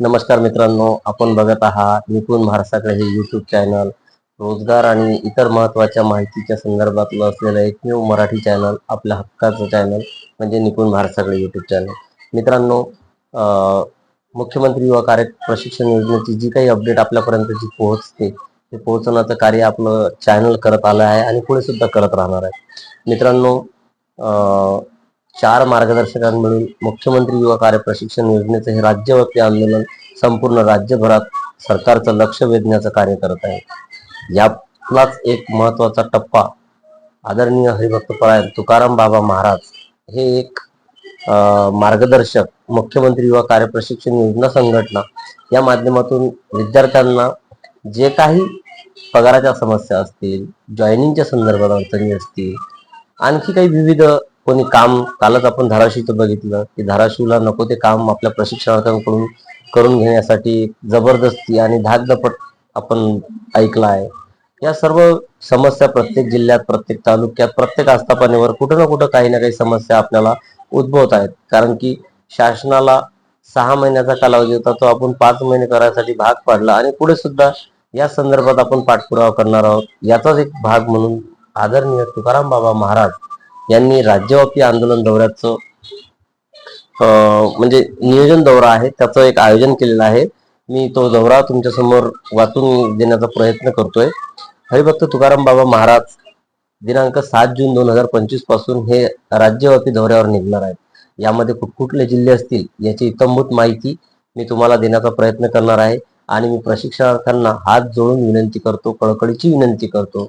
नमस्कार मित्रांनो आपण बघत आहात निपुण महाराष्ट्राकडे हे यूट्यूब चॅनल रोजगार आणि इतर महत्त्वाच्या माहितीच्या संदर्भातलं असलेलं एकमेव मराठी चॅनल आपल्या हक्काचं चॅनल म्हणजे निपुण महाराष्ट्राकडे यूट्यूब चॅनल मित्रांनो मुख्यमंत्री युवा कार्य प्रशिक्षण योजनेची जी काही अपडेट आपल्यापर्यंत जी पोहोचते ते पोहोचवण्याचं कार्य आपलं चॅनल करत आलं आहे आणि पुढे सुद्धा करत राहणार आहे. मित्रांनो चार मार्गदर्शकांमधून मुख्यमंत्री युवा कार्य प्रशिक्षण योजनेचं हे राज्यव्यापी आंदोलन संपूर्ण राज्यभरात सरकारचं लक्ष वेधण्याचं कार्य करत आहे. यातलाच एक महत्त्वाचा टप्पा आदरणीय हरिभक्त परायण तुकाराम बाबा महाराज हे एक मार्गदर्शक मुख्यमंत्री युवा कार्य प्रशिक्षण योजना संघटना. या माध्यमातून विद्यार्थ्यांना जे काही पगाराच्या समस्या असतील जॉईनिंगच्या संदर्भात अडचणी असतील आणखी काही विविध कोणी काम कालच आपण धाराशिवचं बघितलं की धाराशिवला नको ते काम आपल्या प्रशिक्षणार्थ्यांकडून करून घेण्यासाठी जबरदस्ती आणि धाकधपट आपण ऐकलं आहे. या सर्व समस्या प्रत्येक जिल्ह्यात प्रत्येक तालुक्यात प्रत्येक आस्थापनेवर कुठं ना कुठं काही ना काही समस्या आपल्याला उद्भवत आहेत. कारण की शासनाला सहा महिन्याचा कालावधी होता तो आपण पाच महिने करायसाठी भाग पाडला आणि पुढे सुद्धा या संदर्भात आपण पाठपुरावा करणार आहोत. याचाच एक भाग म्हणून आदरणीय तुकाराम बाबा महाराज यांनी राज्यव्यापी आंदोलन दौऱ्याचं म्हणजे नियोजन दौरा आहे त्याचं एक आयोजन केलेलं आहे. मी तो दौरा तुमच्यासमोर वाचून देण्याचा प्रयत्न करतोय. हरिभक्त तुकाराम बाबा महाराज दिनांक सात जून दोन हजार पंचवीसपासून हे राज्यव्यापी दौऱ्यावर निघणार आहेत. यामध्ये कुठकुठले जिल्हे असतील याची इतंभूत माहिती मी तुम्हाला देण्याचा प्रयत्न करणार आहे. आणि मी प्रशिक्षणार्थ्यांना हात जोडून विनंती करतो कळकळीची विनंती करतो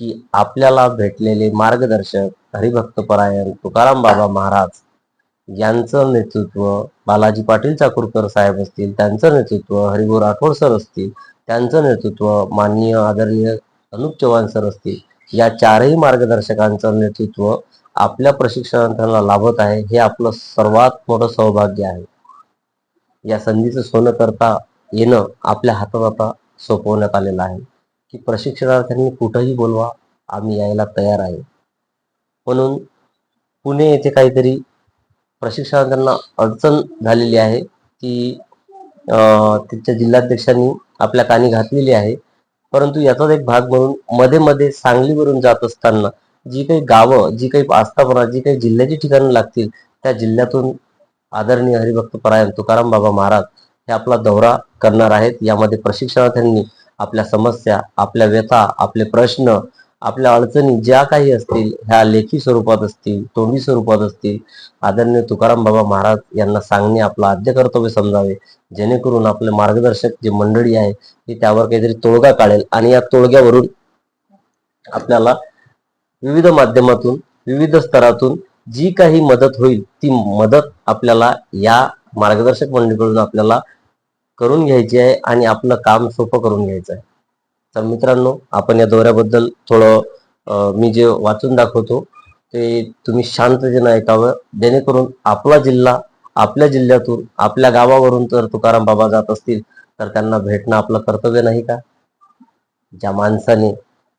की आपल्याला भेटलेले मार्गदर्शक हरिभक्त परायण तुकाराम बाबा महाराज यांचं नेतृत्व बालाजी पाटील चाकूरकर साहेब असतील त्यांचं नेतृत्व हरिभाऊ राठोड सर असतील त्यांचं नेतृत्व माननीय आदरणीय अनुप चव्हाण सर असतील या चारही मार्गदर्शकांचं नेतृत्व आपल्या प्रशिक्षणार्थ्यांना लाभत आहे हे आपलं सर्वात मोठं सौभाग्य आहे. या संधीचं सोनं करता येणं आपल्या हातात आता सोपवण्यात आलेलं आहे. की प्रशिक्षणार्थ्यांनी कुठंही बोलवा आम्ही यायला तयार आहे. म्हणून पुणे येथे काहीतरी प्रशिक्षणार्थ्यांना अडचण झालेली आहे. ती त्यांच्या जिल्हाध्यक्षांनी आपल्या कानी घातलेली आहे. परंतु याचाच एक भाग म्हणून मध्ये मध्ये सांगलीवरून जात असताना जी काही गावं जी काही आस्थापना जी काही जिल्ह्याची ठिकाणं लागतील त्या जिल्ह्यातून आदरणीय हरिभक्त परायण तुकाराम बाबा महाराज हे आपला दौरा करणार आहेत. यामध्ये प्रशिक्षणार्थ्यांनी आपल्या समस्या आपल्या व्यथा आपले प्रश्न आपल्या अडचणी ज्या काही असतील ह्या लेखी स्वरूपात असतील तोंडी स्वरूपात असतील आदरणीय तुकाराम बाबा महाराज यांना सांगणे आपलं आद्य कर्तव्य समजावे. जेणेकरून आपले मार्गदर्शक जी मंडळी आहे ती त्यावर काहीतरी तोडगा काढेल आणि या तोडग्यावरून आपल्याला विविध माध्यमातून विविध स्तरातून जी काही मदत होईल ती मदत आपल्याला या मार्गदर्शक मंडळीकडून आपल्याला करून घ्यायची आहे आणि आपलं काम सोपं करून घ्यायचं आहे. तर मित्रांनो आपण या दौऱ्याबद्दल थोडं मी जे वाचून दाखवतो ते तुम्ही शांततेनं ऐकावं जेणेकरून आपला जिल्हा आपल्या जिल्ह्यातून आपल्या गावावरून जर तुकाराम बाबा जात असतील तर त्यांना भेटणं आपलं कर्तव्य नाही का? ज्या माणसाने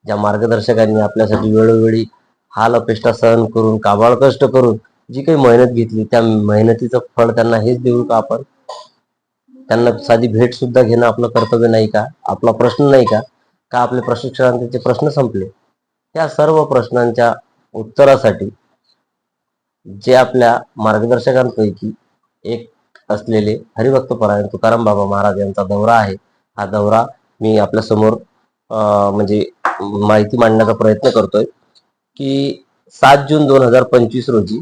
ज्या मार्गदर्शकांनी आपल्यासाठी वेळोवेळी हाल अपेष्टा सहन करून काबाळ कष्ट करून जी काही मेहनत घेतली त्या मेहनतीचं फळ त्यांना हेच देऊ का आपण? त्यांना साधी भेट सुद्धा घेणं आपलं कर्तव्य नाही का? आपला प्रश्न नाही का? का आपले प्रशिक्षणार्थीचे प्रश्न संपले? त्या सर्व प्रश्नांच्या उत्तरासाठी जे आपल्या मार्गदर्शकांपैकी एक असलेले हरिभक्त परायण तुकाराम बाबा महाराज यांचा दौरा आहे. हा दौरा मी आपल्यासमोर म्हणजे माहिती मांडण्याचा प्रयत्न करतोय की सात जून दोन हजार पंचवीस रोजी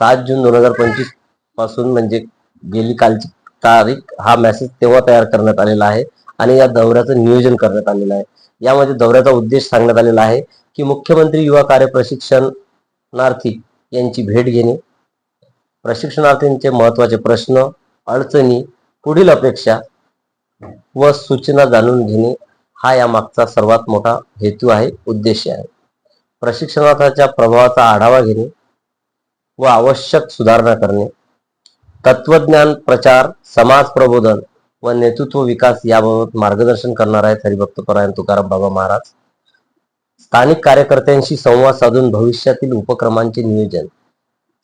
सात जून दोन हजार पंचवीसपासून म्हणजे गेली कालची तारीख हा मेसेज तेव्हा तयार करण्यात आलेला आहे. आणि या दौऱ्याचं नियोजन करण्यात आलेलं आहे. यामध्ये दौऱ्याचा उद्देश सांगण्यात आलेला आहे की मुख्यमंत्री युवा कार्य प्रशिक्षणार्थी यांची भेट घेणे प्रशिक्षणार्थींचे महत्त्वाचे प्रश्न अडचणी पुढील अपेक्षा व सूचना जाणून घेणे हा या मागचा सर्वात मोठा हेतू आहे उद्देश आहे. प्रशिक्षणार्थाच्या प्रभावाचा आढावा घेणे व आवश्यक सुधारणा करणे तत्वज्ञान प्रचार समाज प्रबोधन व नेतृत्व विकास याबाबत मार्गदर्शन करणार आहेत हरिभक्त परायण तुकाराम बाबा महाराज. स्थानिक कार्यकर्त्यांशी संवाद साधून भविष्यातील उपक्रमांचे नियोजन.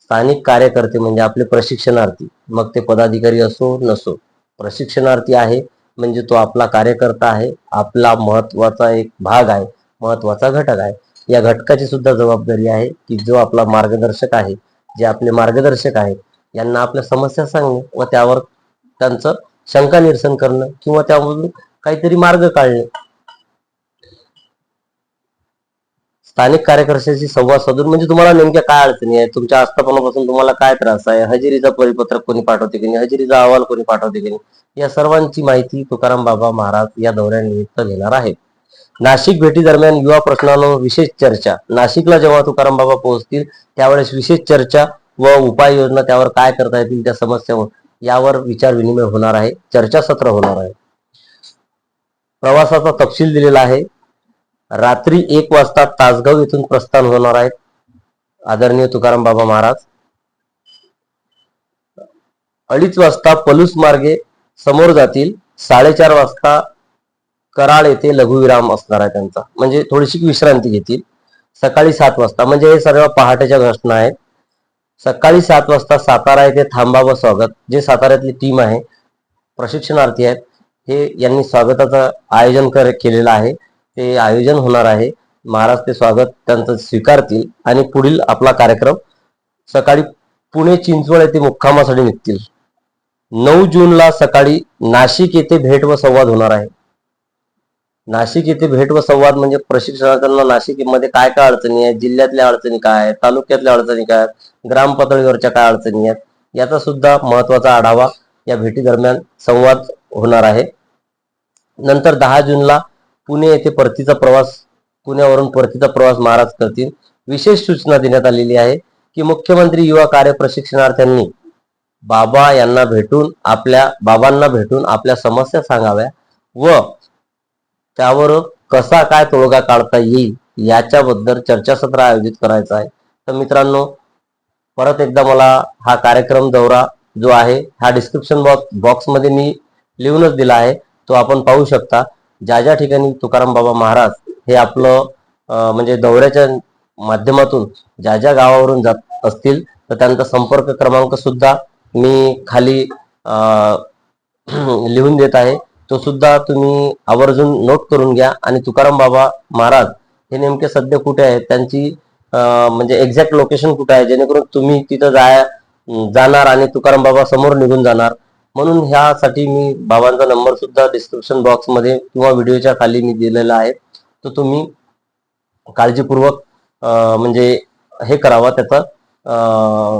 स्थानिक कार्यकर्ते म्हणजे आपले प्रशिक्षणार्थी. मग ते पदाधिकारी असो नसो. प्रशिक्षणार्थी आहे म्हणजे तो आपला कार्यकर्ता आहे. आपला महत्त्वाचा एक भाग आहे महत्त्वाचा घटक आहे. या घटकाची सुद्धा जबाबदारी आहे की जो आपला मार्गदर्शक आहे जे आपले मार्गदर्शक आहेत यांना आपल्या समस्या सांगणे व त्यावर त्यांचं शंका निरसन करणं किंवा त्यामधून काहीतरी मार्ग काढणे. स्थानिक कार्यकर्त्याशी संवाद साधून म्हणजे तुम्हाला नेमक्या काय अडचणी आहे तुमच्या आस्थापनापासून तुम्हाला काय त्रास आहे? हजेरीचा परिपत्रक कोणी पाठवते की नाही? हजेरीचा अहवाल कोणी पाठवते की नाही? या सर्वांची माहिती तुकाराम बाबा महाराज या दौऱ्यानिमित्त घेणार आहेत. नाशिक भेटी दरम्यान युवा प्रश्नांवर विशेष चर्चा. नाशिकला जेव्हा तुकाराम बाबा पोहोचतील त्यावेळेस विशेष चर्चा व उपाययोजना त्यावर काय करता येतील त्या समस्यावर यावर विचार विनिमय होणार आहे चर्चासत्र होणार आहे. प्रवासाचा तपशील दिलेला आहे. रात्री एक वाजता तासगाव येथून प्रस्थान होणार आहेत आदरणीय तुकाराम बाबा महाराज. अडीच वाजता पलूस मार्गे समोर जातील. साडेचार वाजता कराड येथे लघुविराम असणार आहे त्यांचा. म्हणजे थोडीशी विश्रांती घेतील. सकाळी सात वाजता. म्हणजे हे सर्व पहाटेच्या घटना आहेत. सकाळी सात वाजता सातारा येथे थांबा व स्वागत. जे साताऱ्यातली टीम आहे प्रशिक्षणार्थी आहेत हे यांनी स्वागताचं आयोजन कर केलेलं आहे. ते आयोजन होणार आहे. महाराज ते स्वागत त्यांचं स्वीकारतील आणि पुढील आपला कार्यक्रम सकाळी पुणे चिंचवड येथे मुक्कामासाठी निघतील. नऊ जूनला सकाळी नाशिक येथे भेट व संवाद होणार आहे. नाशिक येथे भेट व संवाद म्हणजे प्रशिक्षणार्थ्यांना नाशिकमध्ये काय काय अडचणी आहेत जिल्ह्यातल्या अडचणी काय आहेत तालुक्यातल्या अडचणी काय आहेत ग्राम पातळीवरच्या काय अडचणी आहेत याचा सुद्धा महत्त्वाचा आढावा या भेटी दरम्यान संवाद होणार आहे. नंतर दहा जूनला पुणे येथे परतीचा प्रवास पुण्यावरून परतीचा प्रवास महाराज करतील. विशेष सूचना देण्यात आलेली आहे की मुख्यमंत्री युवा कार्य प्रशिक्षणार्थ्यांनी बाबा यांना भेटून आपल्या बाबांना भेटून आपल्या समस्या सांगाव्या व त्यावर कसा काय तोडगा काढता येईल याच्याबद्दल चर्चासत्र आयोजित करायचं आहे. तर मित्रांनो परत एकदा मला हा कार्यक्रम दौरा जो आहे हा डिस्क्रिप्शन बॉक्स बॉक्समध्ये मी लिहूनच दिला आहे. तो आपण पाहू शकता. ज्या ज्या ठिकाणी तुकाराम बाबा महाराज हे आपलं म्हणजे दौऱ्याच्या माध्यमातून ज्या ज्या गावावरून जात असतील तर त्यांचा संपर्क क्रमांक सुद्धा मी खाली लिहून देत आहे. तो सुद्धा तुम्ही आवर्जून नोट करून घ्या. आणि तुकाराम बाबा महाराज हे नेमके सध्या कुठे आहेत त्यांची म्हणजे एक्झॅक्ट लोकेशन कुठं आहे? जेणेकरून तुम्ही तिथं जाय जाणार आणि तुकाराम बाबा समोर निघून जाणार. म्हणून ह्यासाठी मी बाबांचा नंबर सुद्धा डिस्क्रिप्शन बॉक्समध्ये किंवा व्हिडिओच्या खाली मी दिलेला आहे. तर तुम्ही काळजीपूर्वक म्हणजे हे करावा त्याचा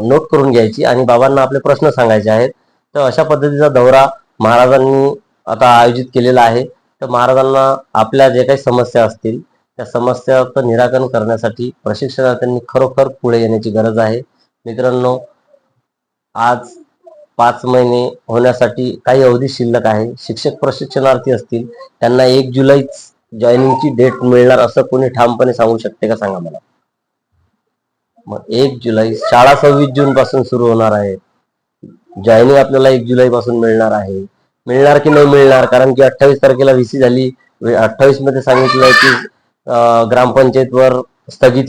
नोट करून घ्यायची आणि बाबांना आपले प्रश्न सांगायचे आहेत. तर अशा पद्धतीचा दौरा महाराजांनी आता आयोजित केलेला आहे. तर महाराजांना आपल्या जे काही समस्या असतील त्या समस्याचं निराकरण करण्यासाठी प्रशिक्षणार्थ्यांनी खरोखर पुढे येण्याची गरज आहे. मित्रांनो आज पाच महिने होण्यासाठी काही अवधी शिल्लक आहे. शिक्षक प्रशिक्षणार्थी असतील त्यांना एक जुलैच जॉईनिंगची डेट मिळणार असं कोणी ठामपणे सांगू शकते का सांगा मला? मग एक जुलै शाळा सव्वीस जून पासून सुरू होणार आहे. जॉईनिंग आपल्याला एक जुलै पासून मिळणार आहे. मिळणार की नाही मिळणार? कारण की अठ्ठावीस तारखेला व्हीसी झाली. अठ्ठावीसमध्ये सांगितलं की ग्रामपंचायतवर स्थगिती